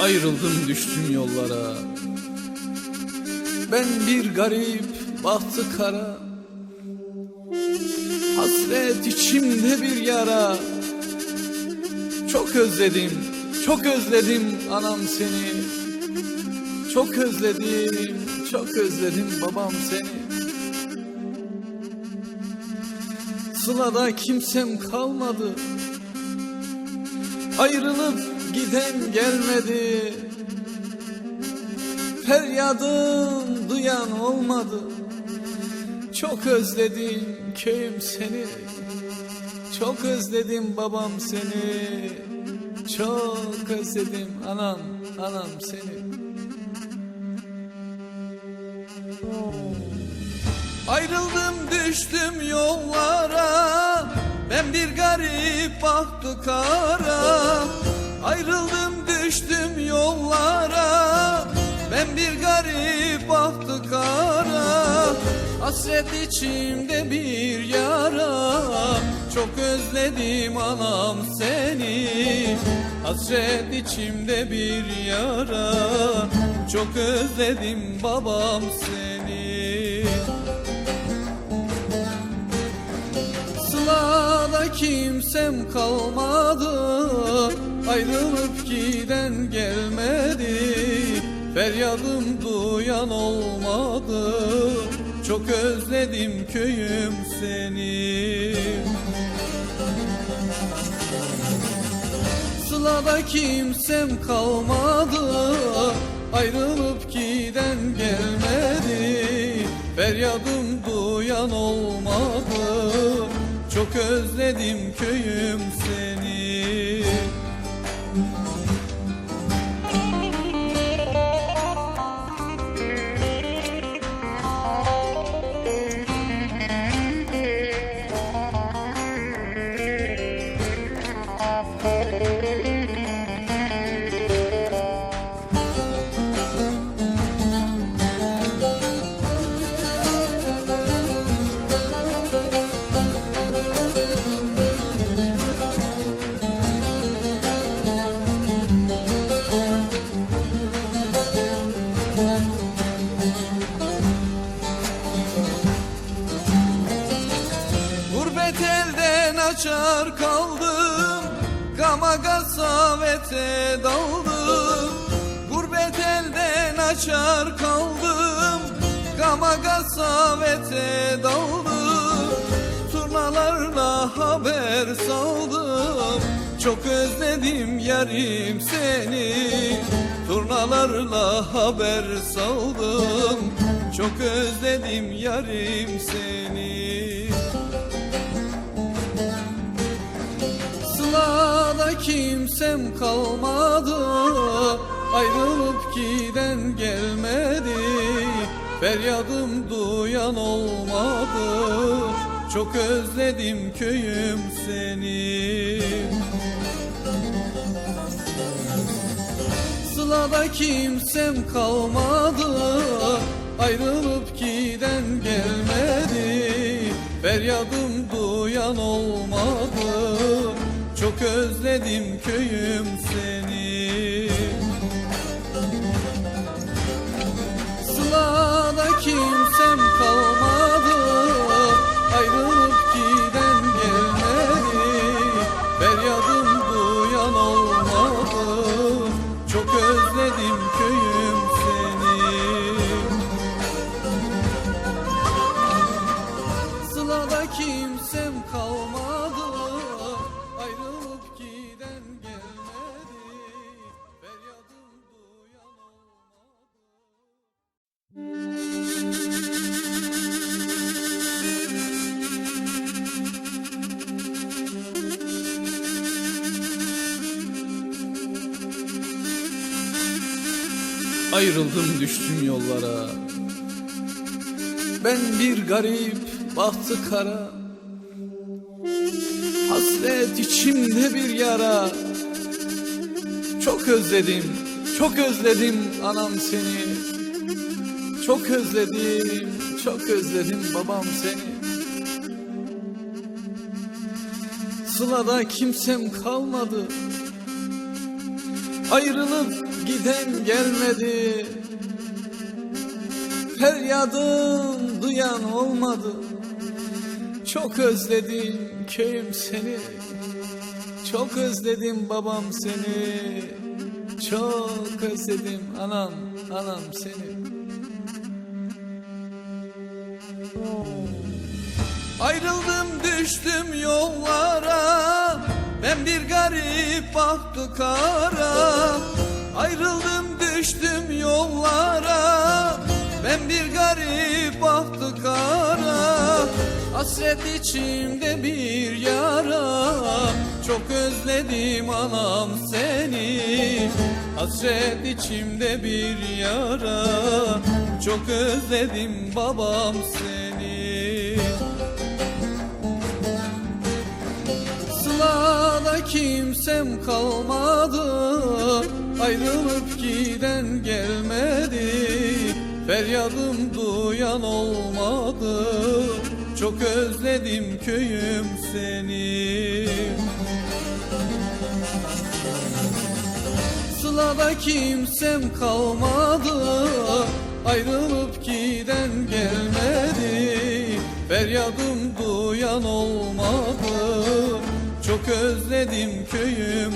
Ayrıldım düştüm yollara. Ben bir garip bahtı kara. Hasret içimde bir yara. Çok özledim, çok özledim anam seni. Çok özledim, çok özledim babam seni. Sılada kimsem kalmadı. Ayrılıp giden gelmedi. Feryadım duyan olmadı. Çok özledim köyüm seni. Çok özledim babam seni. Çok özledim anam anam seni. Ayrıldım düştüm yollara. Ben bir garip bahtı kara Ayrıldım düştüm yollara. Ben bir garip bahtı kara. Hasret içimde bir yara. Çok özledim anam seni. Hasret içimde bir yara. Çok özledim babam seni. Sılada kimsem kalmadı Ayrılıp giden gelmedi Feryadım duyan olmadı. Çok özledim köyüm seni. Sılada kimsem kalmadı Ayrılıp giden gelmedi. Feryadım duyan olmadı Çok özledim köyüm seni açar kaldım Gama gasavete daldım. Gurbet elden açar kaldım Gama gasavete daldım. Turnalarla haber saldım Çok özledim yarim seni. Turnalarla haber saldım Çok özledim yarim seni kimsem kalmadı Ayrılıp giden gelmedi. Feryadım duyan olmadı Çok özledim köyüm seni. Sılada kimsem kalmadı Ayrılıp giden gelmedi. Feryadım duyan olmadı Çok özledim köyüm seni Ayrıldım düştüm yollara. Ben bir garip bahtı kara. Hasret içimde bir yara. Çok özledim, çok özledim anam seni. Çok özledim, çok özledim babam seni. Sılada kimsem kalmadı. Ayrılıp giden gelmedi. Feryadım duyan olmadı. Çok özledim köyüm seni. Çok özledim babam seni. Çok özledim anam anam seni. Ayrıldım düştüm yollara. Ben bir garip bahtı kara Ayrıldım düştüm yollara. Ben bir garip bahtı kara Hasret içimde bir yara. Çok özledim anam seni. Hasret içimde bir yara. Çok özledim babam seni. Sılada kimsem kalmadı Ayrılıp giden gelmedi Feryadım duyan olmadı. Çok özledim köyüm seni. Sılada kimsem kalmadı Ayrılıp giden gelmedi. Feryadım duyan olmadı Çok özledim köyüm